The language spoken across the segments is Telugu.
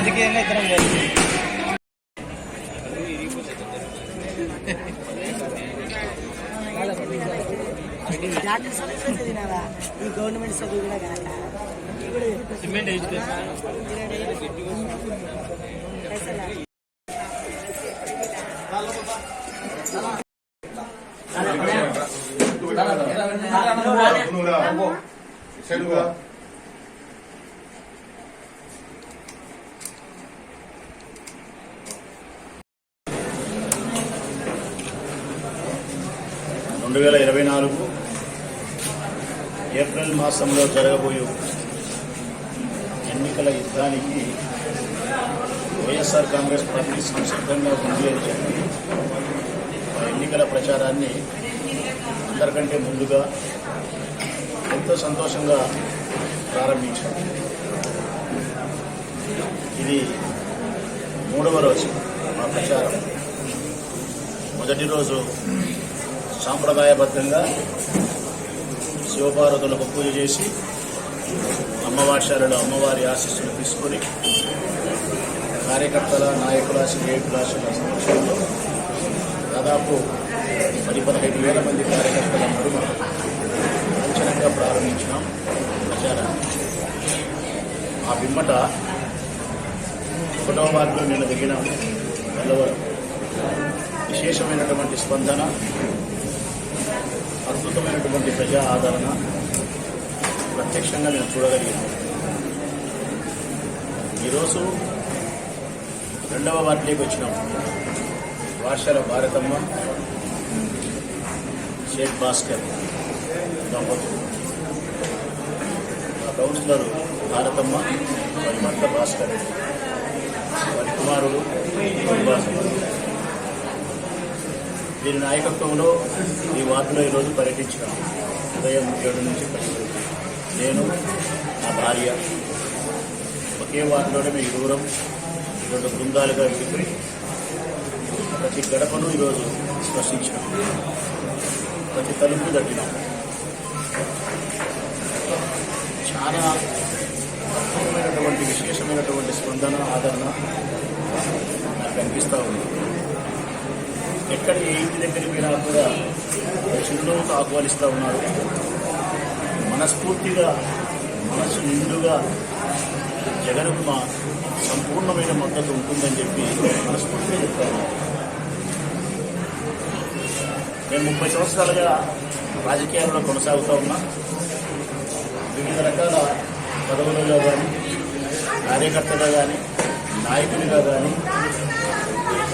రాజకీయంగా ఇద్దరం లేదు జాతీయ సంస్థ తినాలా ఈ గవర్నమెంట్ చదువు కూడా కనుక సిమెంట్ చెడుగా రెండు వేల ఇరవై నాలుగు ఏప్రిల్ మాసంలో జరగబోయే ఎన్నికల యుద్ధానికి వైఎస్ఆర్ కాంగ్రెస్ పార్టీ సంసిద్ధంగా ఉంది అని చెప్పి ఆ ఎన్నికల ప్రచారాన్ని అందరికంటే ముందుగా ఎంతో సంతోషంగా ప్రారంభించారు. ఇది మూడవ రోజు మా ప్రచారం. మొదటి రోజు సాంప్రదాయబద్ధంగా శివపార్వతులకు పూజ చేసి అమ్మవాషాలలో అమ్మవారి ఆశీస్సులు తీసుకొని కార్యకర్తల నాయకుల శ్రేయకులాసుల సమక్షంలో దాదాపు పది పదహైదు వేల మంది కార్యకర్తల నడుమ లాంఛనంగా ప్రారంభించినాం ప్రచారాన్ని. ఆ పిమ్మట ఒకటవ వార్డులో నేను దిగిన. వెళ్ళవరం విశేషమైనటువంటి స్పందన అద్భుతమైనటువంటి ప్రజా ఆదరణ ప్రత్యక్షంగా నేను చూడగలిగాను. ఈరోజు రెండవ వార్డులోకి వచ్చినాం. వార్షల భారతమ్మ షేక్ భాస్కర్ దంపతులు మా కౌన్సిలర్ భారతమ్మ వారి భర్త భాస్కర్ వారి కుమారుడు భాస్కర్ వీరి నాయకత్వంలో ఈ వార్డులో ఈరోజు పర్యటించినాం ఉదయం ఏడు నుంచి పరిస్థితి నేను నా భార్య ఒకే వార్డులోనే మేము ఇరువురం రెండు బృందాలుగా విడిపోయి ప్రతి గడపను ఈరోజు స్పర్శించాం ప్రతి తలుపు తట్టినాం. చాలా అద్భుతమైనటువంటి విశేషమైనటువంటి స్పందన ఆదరణ నాకు కనిపిస్తూ ఉంది. ఎక్కడ ఏ ఇంటి దగ్గరికి వెళ్ళినా కూడా చిరునవ్వుతో ఆహ్వానిస్తూ ఉన్నారు. మనస్ఫూర్తిగా మనసు నిండుగా జగన్కు మా సంపూర్ణమైన మద్దతు ఉంటుందని చెప్పి మనస్ఫూర్తిగా చెప్తాను మేము ముప్పై సంవత్సరాలుగా రాజకీయాల్లో కొనసాగుతూ ఉన్నా. వివిధ రకాల పదవులలో కానీ కార్యకర్తగా కానీ నాయకునిగా కానీ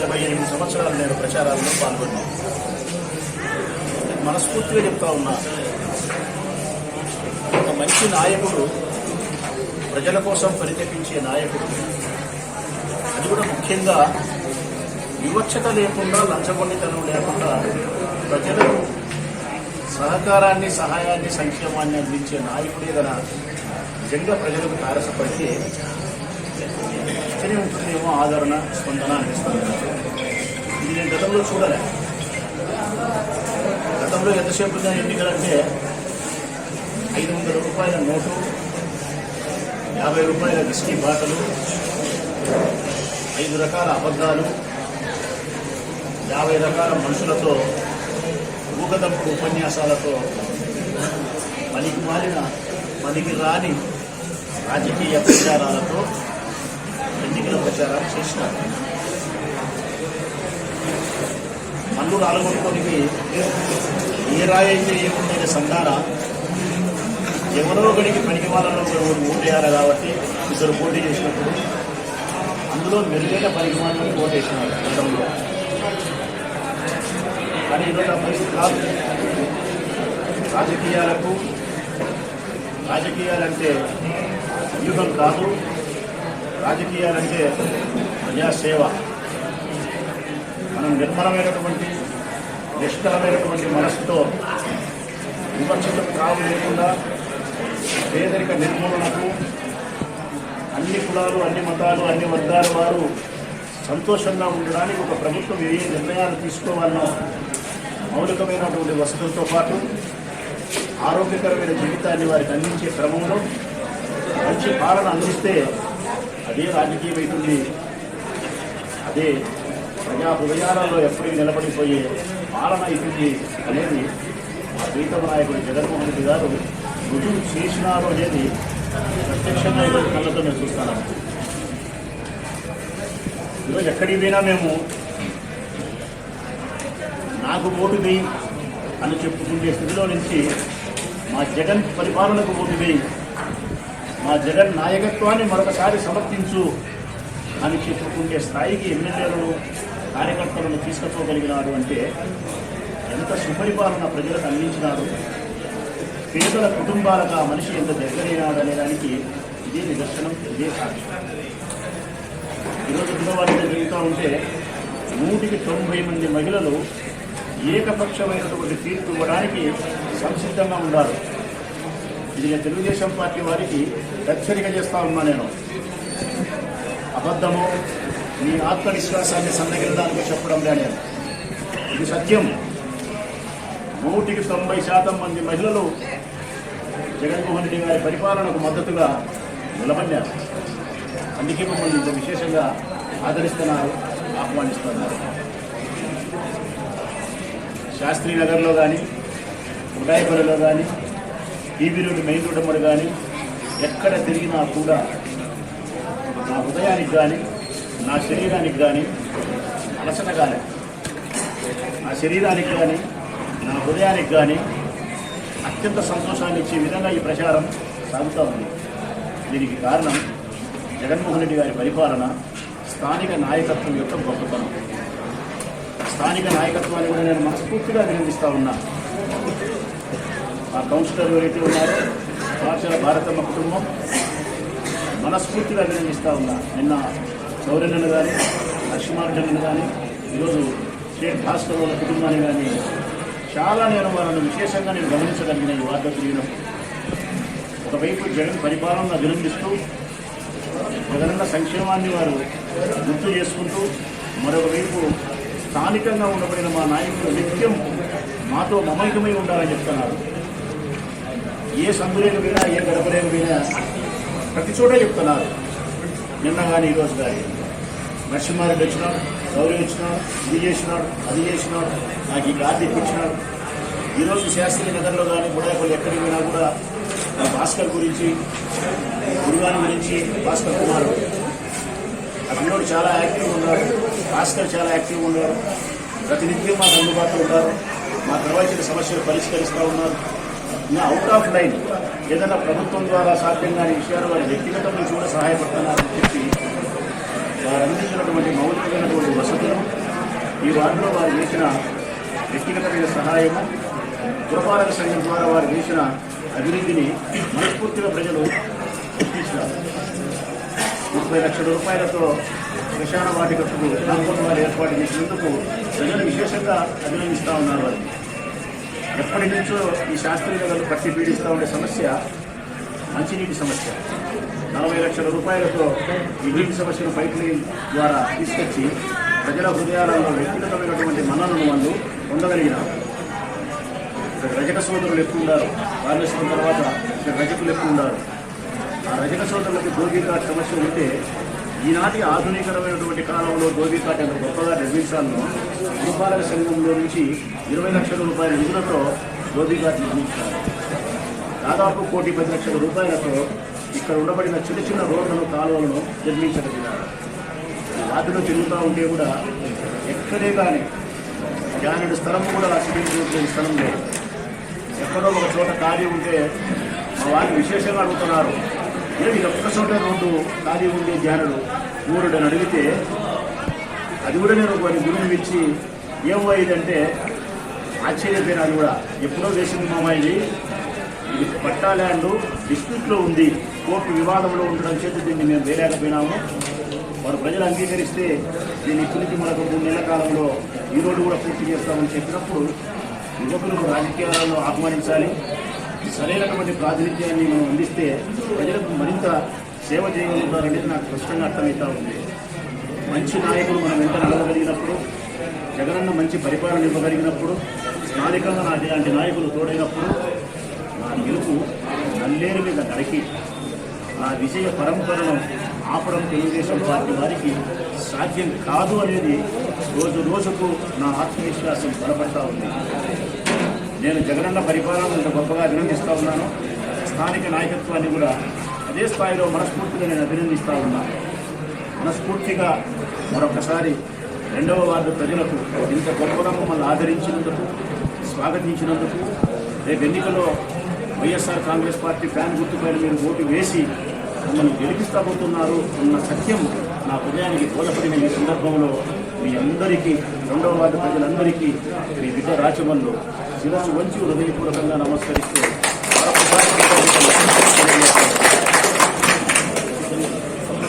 ఇరవై ఎనిమిది సంవత్సరాలు నేను ప్రచారాల్లో పాల్గొన్నాను మనస్ఫూర్తిగా చెప్తా ఉన్నా ఒక మంచి నాయకుడు ప్రజల కోసం పరితపించే నాయకుడు. అది కూడా ముఖ్యంగా వివక్షత లేకుండా లంచగొండితనం లేకుండా ప్రజలకు సహకారాన్ని సహాయాన్ని సంక్షేమాన్ని అందించే నాయకుడే గల నిజంగా ప్రజలకు తారసపడితే ఇక్కడే ఉంటుందేమో ఆదరణ స్పందన అనిపిస్తుంది. ఇది నేను గతంలో చూడలే. గతంలో ఎంతసేపు ఎన్నికలంటే ఐదు వందల రూపాయల నోటు యాభై రూపాయల విస్కీ బాటలు ఐదు రకాల అబద్ధాలు యాభై రకాల మనుషులతో ఊగదంపుడు ఉపన్యాసాలతో పనికి మాలిన పనికి రాని రాజకీయ ప్రచారాలతో ఎన్నికల ప్రచారాలు చేసినారు. మన్ను ఆలగొట్టుకోనికి ఏ రాయైతే ఏముందనే సంధాన ఎవరో ఒకడికి పనికి వాళ్ళలో ఒకరు ఓటేయాలి కాబట్టి ఇద్దరు పోటీ చేసినప్పుడు అందులో మెరుగైన పనికి వాళ్ళని ఓటేసినారు గతంలో. కానీ ఈరోజు ఆ పరిస్థితి కాదు. రాజకీయాలకు రాజకీయాలంటే యుగం కాదు. రాజకీయాలంటే ప్రజాసేవ. మనం నిర్మలమైనటువంటి నిష్కలమైనటువంటి మనసుతో విమర్శలకు కావు లేకుండా పేదరిక నిర్మూలనకు అన్ని కులాలు అన్ని మతాలు అన్ని వర్గాల వారు సంతోషంగా ఉండడానికి ఒక ప్రభుత్వం ఏ ఏ నిర్ణయాలు తీసుకోవాలనో మౌలికమైనటువంటి వసతులతో పాటు ఆరోగ్యకరమైన జీవితాన్ని వారికి అందించే క్రమంలో మంచి పాలన అందిస్తే అదే రాజకీయమైతుంది అదే ప్రజా హృదయాలలో ఎప్పటికీ నిలబడిపోయే పాలన అవుతుంది అనేది మా ప్రీతమ నాయకుడు జగన్మోహన్ రెడ్డి గారు రుజువు చేసినారు అనేది ప్రత్యక్షంగా ఈరోజు కళ్ళతో నేను చూస్తాను ఈరోజు ఎక్కడికి పోయినా మేము నాకు ఓటు వేయి అని చెప్పుకుంటే స్థితిలో నుంచి మా జగన్ పరిపాలనకు ఓటు వేయి మా జగన్ నాయకత్వాన్ని మరొకసారి సమర్థించు అని చెప్పుకుంటే స్థాయికి ఎమ్మెల్యేలు కార్యకర్తలను తీసుకుపోగలిగినాడు అంటే ఎంత సుపరిపాలన ప్రజలకు అందించినారు? పేదల కుటుంబాలకు ఆ మనిషి ఎంత దగ్గరైనాడు అనేదానికి ఇదే నిదర్శనం ఇదే సాక్ష్యం. ఈరోజు పిల్లవాడితో జరుగుతూ ఉంటే నూటికి తొంభై మంది మహిళలు ఏకపక్షమైనటువంటి తీర్పు ఇవ్వడానికి సంసిద్ధంగా ఉన్నారు ఇది నేను తెలుగుదేశం పార్టీ వారికి హెచ్చరిక చేస్తా ఉన్నా నేను. అబద్ధము మీ ఆత్మవిశ్వాసాన్ని సన్నగిరడానికి చెప్పడం లేదు ఇది సత్యం. నూటికి తొంభై శాతం మంది మహిళలు జగన్మోహన్ రెడ్డి గారి పరిపాలనకు మద్దతుగా నిలబడ్డారు. అందుకే మమ్మల్ని ఇంత విశేషంగా ఆదరిస్తున్నారు ఆహ్వానిస్తున్నారు. శాస్త్రీ నగర్లో కానీ ఉడాయపల్లిలో కానీ టీవీ రోడ్డు మెయిన్ రోడ్డు మరి కానీ ఎక్కడ తిరిగినా కూడా నా హృదయానికి కానీ నా శరీరానికి కానీ అలసట కానీ నా శరీరానికి కానీ నా హృదయానికి కానీ అత్యంత సంతోషాన్ని ఇచ్చే విధంగా ఈ ప్రచారం సాగుతూ ఉంది. దీనికి కారణం జగన్మోహన్ రెడ్డి గారి పరిపాలన స్థానిక నాయకత్వం యొక్క గొప్పతనం. స్థానిక నాయకత్వాన్ని కూడా నేను మనస్ఫూర్తిగా అభినందిస్తా ఉన్నా. ఆ కౌన్సిలర్ ఎవరైతే ఉన్నారో పాఠశాల భారతమ్మ కుటుంబం మనస్ఫూర్తిగా అభినందిస్తూ ఉన్నా. నిన్న సౌరన్నను కానీ లక్ష్మార్జునను కానీ ఈరోజు షేక్ భాస్కర్ వాళ్ళ కుటుంబాన్ని కానీ చాలా నేను వాళ్ళను విశేషంగా నేను గమనించగలిగిన ఈ వార్త తిరిగినప్పుడు ఒకవైపు జగన్ పరిపాలన అభినందిస్తూ జగనన్న సంక్షేమాన్ని వారు గుర్తు చేసుకుంటూ మరొకవైపు స్థానికంగా ఉండబడిన మా నాయకులు నిత్యం మాతో మమైకమై ఉండాలని చెప్తున్నారు. ఏ సందులేక పోయినా ఏ గడపలేక పోయినా ప్రతి చోట చెప్తున్నారు. నిన్న కానీ ఈరోజు కానీ నరసింహారెడ్డి వచ్చినాడు గౌరీ వచ్చినాడు ఇది చేసినాడు అది చేసినాడు నాకు ఈ కార్డు ఇప్పించినాడు. ఈరోజు శాస్త్రీయ నగర్లో కానీ బుడాయిపల్లి ఎక్కడికి పోయినా కూడా నా భాస్కర్ గురించి గురుగాని గురించి భాస్కర్ కుమార్. ఆ చాలా యాక్టివ్గా ఉన్నాడు. భాస్కర్ చాలా యాక్టివ్గా ఉన్నాడు. ప్రతినిత్యం మాకు అందుబాటులో ఉన్నారు. మా ప్రవచన సమస్యలు పరిష్కరిస్తూ ఉన్నారు. అవుట్ ఆఫ్ లైన్ ఏదైనా ప్రభుత్వం ద్వారా సాధ్యం కాని విషయాలు వారి వ్యక్తిగతం నుంచి కూడా సహాయపడుతున్నారని చెప్పి వారు అందించినటువంటి మౌలికమైనటువంటి వసతులు ఈ వార్డులో వారు చేసిన వ్యక్తిగతమైన సహాయము పురపాలక సంఘం ద్వారా వారు చేసిన అభివృద్ధిని మనస్ఫూర్తిగా ప్రజలు గుర్తించినారు. ముప్పై లక్షల రూపాయలతో శ్మశాన వాటికకు నాలుగు వారు ఏర్పాటు చేసినందుకు ప్రజలు విశేషంగా అభినందిస్తూ ఉన్నారు వారికి ఎప్పటి నుంచో ఈ శాస్త్రీయులను పట్టి పీడిస్తూ ఉండే సమస్య మంచినీటి సమస్య. నలభై లక్షల రూపాయలతో ఈ నీటి సమస్యను పైప్ లైన్ ద్వారా తీసుకొచ్చి ప్రజల హృదయాలలో వ్యక్తిగతమైనటువంటి మన్ననను వాళ్ళు పొందగలిగినారు ఇక్కడ రజక సోదరులు ఎక్కువ ఉన్నారు తర్వాత ఇక్కడ రజకులు ఎక్కువ ఉన్నారు ఆ రజక సోదరులకు దోబీకాట్ సమస్య ఉంటే ఈనాటి ఆధునికరమైనటువంటి కాలంలో దోబీకాట్ ఎంత గొప్పగా నిర్మించాలను పురపాలక సంఘంలో నుంచి ఇరవై లక్షల రూపాయల నిధులతో దోబీకాట్ నిర్మించారు. దాదాపు కోటి పది లక్షల రూపాయలతో ఇక్కడ ఉండబడిన చిన్న చిన్న రోడ్లను కాలువలను నిర్మించగలిగారు. ఈ వాటిలో తిరుగుతూ ఉంటే కూడా ఎక్కడే కానీ జానుడి స్థలం కూడా చూపించే స్థలం లేదు. ఎక్కడో ఒక చోట ఖాళీ ఉంటే మా వారిని విశేషంగా అడుగుతున్నారు. ఏది? ఒక్క చోట రోడ్డు ఖాళీ ఉండే ధ్యానుడు ఊరుడని అని అడిగితే అది కూడా నేను వారి గురువు ఇచ్చి ఏమో ఇదంటే కూడా. ఎప్పుడో వేసింది మామ ఇది. ఇది పట్టా ల్యాండ్ డిస్ప్యూట్లో ఉంది. కోర్టు వివాదంలో ఉండడం చేత దీన్ని మేము వేయలేకపోయినాము. వారు ప్రజలు అంగీకరిస్తే దీన్ని ఇప్పటికి మనకు మూడు నెలల కాలంలో ఈ రోజు కూడా పూర్తి చేస్తామని చెప్పినప్పుడు యువకులకు రాజకీయాలలో ఆహ్వానించాలి. సరైనటువంటి ప్రాతినిధ్యాన్ని మనం అందిస్తే ప్రజలకు మరింత సేవ చేయగలుగుతారనేది నాకు స్పష్టంగా అర్థమవుతా ఉంది. మంచి నాయకులు మనం వెంట నడవగలిగినప్పుడు జగనన్న మంచి పరిపాలన ఇవ్వగలిగినప్పుడు స్థానికంగా నా లాంటి నాయకులు తోడైనప్పుడు నా గెలుపు నల్లేరు మీద గడికి నా విజయ పరంపరను ఆపడం తెలుగుదేశం పార్టీ వారికి సాధ్యం కాదు అనేది రోజు రోజుకు నా ఆత్మవిశ్వాసం బలపడతా ఉంది. నేను జగనన్న పరిపాలన ఇంత గొప్పగా అభినందిస్తా ఉన్నాను. స్థానిక నాయకత్వాన్ని కూడా అదే స్థాయిలో మనస్ఫూర్తిగా నేను అభినందిస్తా ఉన్నాను మనస్ఫూర్తిగా మరొకసారి రెండవ వార్డు ప్రజలకు ఇంత గొప్పగా మమ్మల్ని ఆదరించినందుకు స్వాగతించినందుకు రేపు ఎన్నికల్లో వైఎస్ఆర్ కాంగ్రెస్ పార్టీ ఫ్యాన్ గుర్తుపైన మీరు ఓటు వేసి మమ్మల్ని గెలిపిస్తాబోతున్నారు అన్న సత్యం నా హృదయానికి బోధపడిన ఈ సందర్భంలో మీ అందరికీ రెండవ వార్డు ప్రజలందరికీ మీ బిడ్డ రాచమల్లు శిరస్సు వంచి హృదయపూర్వకంగా నమస్కరిస్తూ